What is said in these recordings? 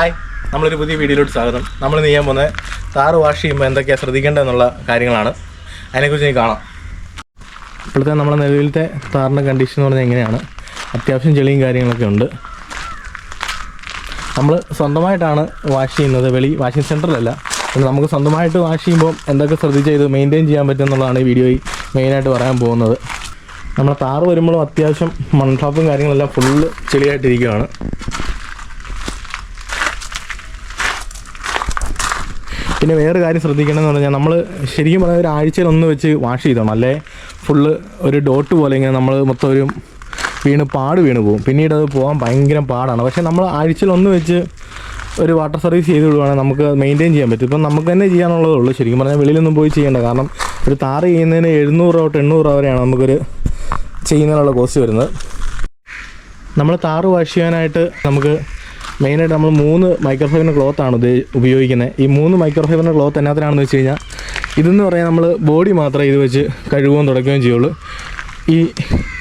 Hi നമ്മളൊരു പുതിയ വീഡിയോയിലോട്ട് സ്വാഗതം. നമ്മൾ ഇന്ന് ചെയ്യാൻ പോകുന്നത് കാറ് വാഷ് ചെയ്യുമ്പോൾ എന്തൊക്കെയാണ് ശ്രദ്ധിക്കേണ്ടതെന്നുള്ള കാര്യങ്ങളാണ്. അതിനെക്കുറിച്ച് ഇനി കാണാം. ഇപ്പോഴത്തെ നമ്മുടെ നിലവിലത്തെ താറിന്റെ കണ്ടീഷൻ എന്ന് പറഞ്ഞാൽ എങ്ങനെയാണ് അത്യാവശ്യം ചെളിയും കാര്യങ്ങളൊക്കെ ഉണ്ട്. നമ്മൾ സ്വന്തമായിട്ടാണ് വാഷ് ചെയ്യുന്നത്. വെളി വാഷിംഗ് സെന്ററിലല്ല. നമുക്ക് സ്വന്തമായിട്ട് വാഷ് ചെയ്യുമ്പോൾ എന്തൊക്കെ ശ്രദ്ധിച്ചാൽ ഇത് മെയിന്റെയിൻ ചെയ്യാൻ പറ്റും എന്നുള്ളതാണ് ഈ വീഡിയോയിൽ മെയിനായിട്ട് പറയാൻ പോകുന്നത്. നമ്മുടെ താറ് വരുമ്പോഴും അത്യാവശ്യം മൺട്രാപ്പും കാര്യങ്ങളെല്ലാം ഫുള്ള് ചെളിയായിട്ടിരിക്കുകയാണ്. പിന്നെ വേറെ കാര്യം ശ്രദ്ധിക്കണം എന്ന് പറഞ്ഞാൽ നമ്മൾ ശരിക്കും പറഞ്ഞാൽ ഒരു ആഴ്ചയിൽ ഒന്ന് വെച്ച് വാഷ് ചെയ്തോണം. അല്ലേ? ഫുള്ള് ഒരു ഡോട്ട് പോലെ ഇങ്ങനെ നമ്മൾ മൊത്തം ഒരു വീണ് പാട് വീണ് പോകും. പിന്നീട് അത് പോകാൻ ഭയങ്കര പാടാണ്. പക്ഷേ നമ്മൾ ആഴ്ചയിൽ ഒന്ന് വെച്ച് ഒരു വാട്ടർ സർവീസ് ചെയ്ത് വിടുവാണെങ്കിൽ നമുക്ക് മെയിന്റെയിൻ ചെയ്യാൻ പറ്റും. ഇപ്പം നമുക്ക് തന്നെ ചെയ്യാനുള്ളതേ ഉള്ളൂ. ശരിക്കും പറഞ്ഞാൽ വെളിയിലൊന്നും പോയി ചെയ്യേണ്ട. കാരണം ഒരു താറ് ചെയ്യുന്നതിന് എഴുന്നൂറ് രൂപ തൊട്ട് എണ്ണൂറ് രൂപ വരെയാണ് നമുക്കൊരു ചെയ്യുന്നതിനുള്ള കോസ്റ്റ് വരുന്നത്. നമ്മൾ താറ് വാഷ് ചെയ്യാനായിട്ട് നമുക്ക് മെയിനായിട്ട് നമ്മൾ മൂന്ന് മൈക്രോഫൈബറിന്റെ ക്ലോത്ത് ആണ് ഉപയോഗിക്കുന്നത് ഈ മൂന്ന് മൈക്രോഫൈബറിന്റെ ക്ലോത്ത് എന്നാത്തിനാണെന്ന് വെച്ച് കഴിഞ്ഞാൽ ഇതെന്ന് പറയാൻ നമ്മൾ ബോഡി മാത്രമേ ഇത് വെച്ച് കഴുകുകയും തുടക്കുകയും ചെയ്യുള്ളൂ. ഈ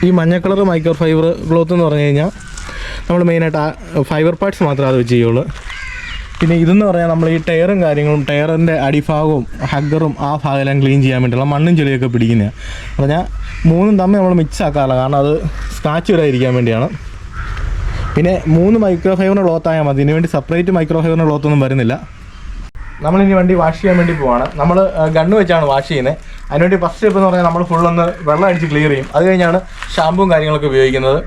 ഈ മഞ്ഞ കളർ മൈക്രോ ഫൈബർ ക്ലോത്ത് എന്ന് പറഞ്ഞു കഴിഞ്ഞാൽ നമ്മൾ മെയിനായിട്ട് ആ ഫൈബർ പാർട്സ് മാത്രമേ അത് വെച്ച് ചെയ്യുള്ളൂ. പിന്നെ ഇതെന്ന് പറഞ്ഞാൽ നമ്മൾ ഈ ടയറും കാര്യങ്ങളും ടയറിന്റെ അടിഭാഗവും ഹഗ്ഗറും ആ ഭാഗമെല്ലാം ക്ലീൻ ചെയ്യാൻ വേണ്ടിയുള്ള മണ്ണും ചെളിയൊക്കെ പിടിക്കുന്നതാണ് പറഞ്ഞാൽ മൂന്നും തമ്മിൽ നമ്മൾ മിക്സ് ആക്കാറില്ല. കാരണം അത് സ്കാച്ച് വരാതിരിക്കാൻ വേണ്ടിയാണ്. പിന്നെ മൂന്ന് മൈക്രോ ഫൈബറിന് ക്ലോത്ത് ആയാൽ മതി. ഇതിന് വേണ്ടി സെപ്പറേറ്റ് മൈക്രോ ഫൈബറിന് ക്ലോത്ത് ഒന്നും വരുന്നില്ല. നമ്മളിനി വണ്ടി വാഷ് ചെയ്യാൻ വേണ്ടി പോവാണ്. നമ്മൾ ഗണ്ണ് വെച്ചാണ് വാഷ് ചെയ്യുന്നത്. അതിനുവേണ്ടി ഫസ്റ്റ് സ്റ്റെപ്പ് എന്ന് പറഞ്ഞാൽ നമ്മൾ ഫുള്ളൊന്ന് വെള്ളം അടിച്ച് ക്ലിയർ ചെയ്യും. അത് കഴിഞ്ഞാണ് ഷാമ്പും കാര്യങ്ങളൊക്കെ ഉപയോഗിക്കുന്നത്.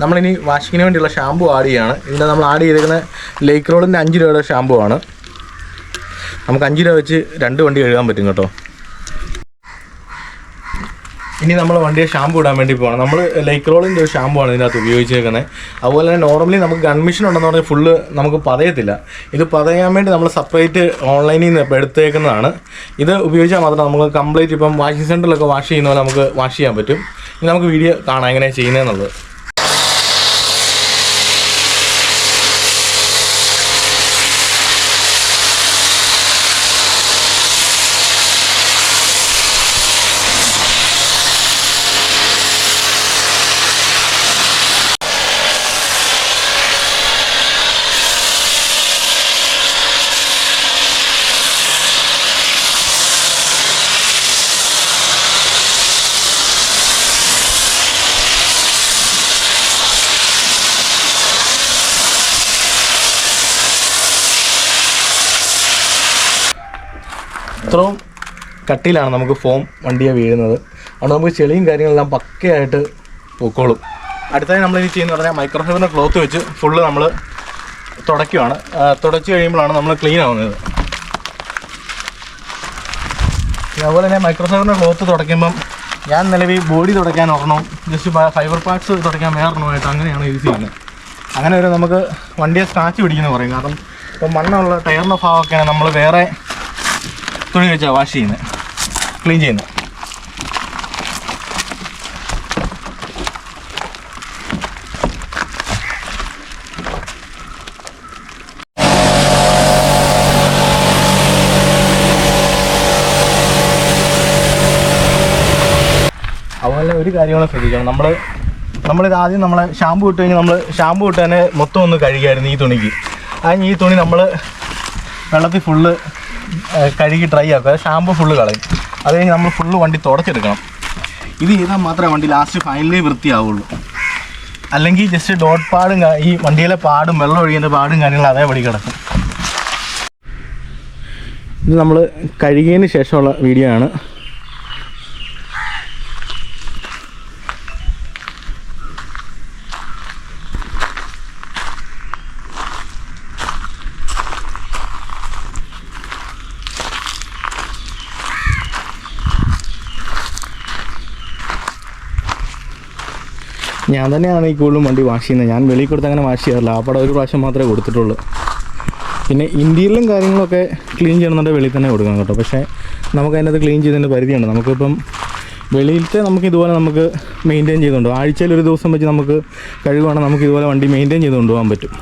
നമ്മളിനി വാഷിങ്ങിന് വേണ്ടിയുള്ള ഷാമ്പു ആഡ് ചെയ്യാണ്. ഇതിന്റെ നമ്മൾ ആഡ് ചെയ്തിരിക്കുന്ന ലേക്ക് റോളിന്റെ അഞ്ച് രൂപയുടെ ഷാമ്പു ആണ്. നമുക്ക് അഞ്ച് രൂപ വെച്ച് രണ്ട് വണ്ടി കഴുകാൻ പറ്റും കേട്ടോ. ഇനി നമ്മൾ വണ്ടിയെ ഷാമ്പു ഇടാൻ വേണ്ടി പോകണം നമ്മൾ ലൈക്ക് റോളിന്റെ ഒരു ഷാമ്പു ആണ് ഇതിനകത്ത് ഉപയോഗിച്ചേക്കുന്നത്. അതുപോലെ തന്നെ നോർമലി നമുക്ക് ഗൺമിഷൻ ഉണ്ടെന്ന് പറഞ്ഞാൽ ഫുള്ള് നമുക്ക് പതയത്തില്ല. ഇത് പതയാൻ വേണ്ടി നമ്മൾ സെപ്പറേറ്റ് ഓൺലൈനിൽ നിന്ന് എടുത്തേക്കുന്നതാണ്. ഇത് ഉപയോഗിച്ചാൽ മാത്രം നമുക്ക് കംപ്ലീറ്റ് ഇപ്പം വാഷിംഗ് സെന്ററിലൊക്കെ വാഷ് ചെയ്യുന്ന പോലെ നമുക്ക് വാഷ് ചെയ്യാൻ പറ്റും. ഇനി നമുക്ക് വീഡിയോ കാണാം എങ്ങനെയാണ് ചെയ്യുന്നതെന്നുള്ളത്. ഇത്രയും കട്ടിയിലാണ് നമുക്ക് ഫോം വണ്ടിയെ വീഴുന്നത്. അതുകൊണ്ട് നമുക്ക് ചെളിയും കാര്യങ്ങളെല്ലാം പക്കയായിട്ട് പൊക്കോളും. അടുത്തായി നമ്മൾ ഇനി ചെയ്യുന്ന പറഞ്ഞാൽ മൈക്രോഫൈബറിന്റെ ക്ലോത്ത് വെച്ച് ഫുള്ള് നമ്മൾ തുടയ്ക്കുവാണ്. തുടച്ച് കഴിയുമ്പോഴാണ് നമ്മൾ ക്ലീൻ ആവുന്നത്. അതുപോലെ തന്നെ മൈക്രോഫൈബറിന്റെ ക്ലോത്ത് തുടയ്ക്കുമ്പം ഞാൻ നിലവിൽ ബോഡി തുടയ്ക്കാൻ ഓർണോ ജസ്റ്റ് ഫൈബർ പാർട്സ് തുടയ്ക്കാൻ വേറൊരെണ്ണമായിട്ട് അങ്ങനെയാണ് യൂസ് ചെയ്യുന്നത്. അങ്ങനെ ഒരു നമുക്ക് വണ്ടിയെ സ്ക്രാച്ച് പിടിക്കുന്നു പറയും. കാരണം ഇപ്പം മണ്ണുള്ള ടയറിന്റെ ഭാഗമൊക്കെയാണ് നമ്മൾ വേറെ തുണി വെച്ചാൽ വാഷ് ചെയ്യുന്നത് ക്ലീൻ ചെയ്യുന്നത് ഒരു കാര്യങ്ങളും ശ്രദ്ധിക്കണം. നമ്മൾ നമ്മളിത് ആദ്യം നമ്മളെ ഷാമ്പു ഇട്ട് കഴിഞ്ഞാൽ നമ്മൾ ഷാമ്പു ഇട്ട് തന്നെ മൊത്തം ഒന്ന് കഴുകിയായിരുന്നു ഈ തുണിക്ക്. അതിന് ഈ തുണി നമ്മൾ വെള്ളത്തിൽ ഫുള്ള് കഴുകി ഡ്രൈ ആക്കുക. ഷാമ്പു ഫുള്ള് കളയും. അത് കഴിഞ്ഞ് നമ്മൾ ഫുള്ള് വണ്ടി തുടച്ചെടുക്കണം. ഇത് ചെയ്താൽ മാത്രമേ വണ്ടി ലാസ്റ്റ് ഫൈനലി വൃത്തിയാവുള്ളൂ. അല്ലെങ്കിൽ ജസ്റ്റ് ഡോട്ട് പാടും ഈ വണ്ടിയിലെ പാടും വെള്ളം ഒഴിയുന്ന പാടും കാര്യങ്ങളും അതേപടി കിടക്കും. ഇത് നമ്മൾ കഴുകിയതിന് ശേഷമുള്ള വീഡിയോ ആണ്. ഞാൻ തന്നെയാണ് ഈ കൂടുതലും വണ്ടി വാഷ് ചെയ്യുന്നത്. ഞാൻ വെളിയിൽ കൊടുത്ത് അങ്ങനെ വാഷ് ചെയ്യാറില്ല. ആ പടം ഒരു പ്രാവശ്യം മാത്രമേ കൊടുത്തിട്ടുള്ളൂ. പിന്നെ ഇന്റീരിയലും കാര്യങ്ങളൊക്കെ ക്ലീൻ ചെയ്യണമെന്നുണ്ടെങ്കിൽ വെളിയിൽ തന്നെ കൊടുക്കണം കേട്ടോ. പക്ഷേ നമുക്ക് അതിനകത്ത് ക്ലീൻ ചെയ്തതിന്റെ പരിധിയുണ്ട്. നമുക്കിപ്പം വെളിയിലത്തെ നമുക്ക് ഇതുപോലെ നമുക്ക് മെയിന്റെയിൻ ചെയ്തുകൊണ്ട് ആഴ്ചയിൽ ഒരു ദിവസം വെച്ച് നമുക്ക് കഴിയുവാണെങ്കിൽ നമുക്ക് ഇതുപോലെ വണ്ടി മെയിന്റെയിൻ ചെയ്ത് കൊണ്ടുപോകാൻ പറ്റും.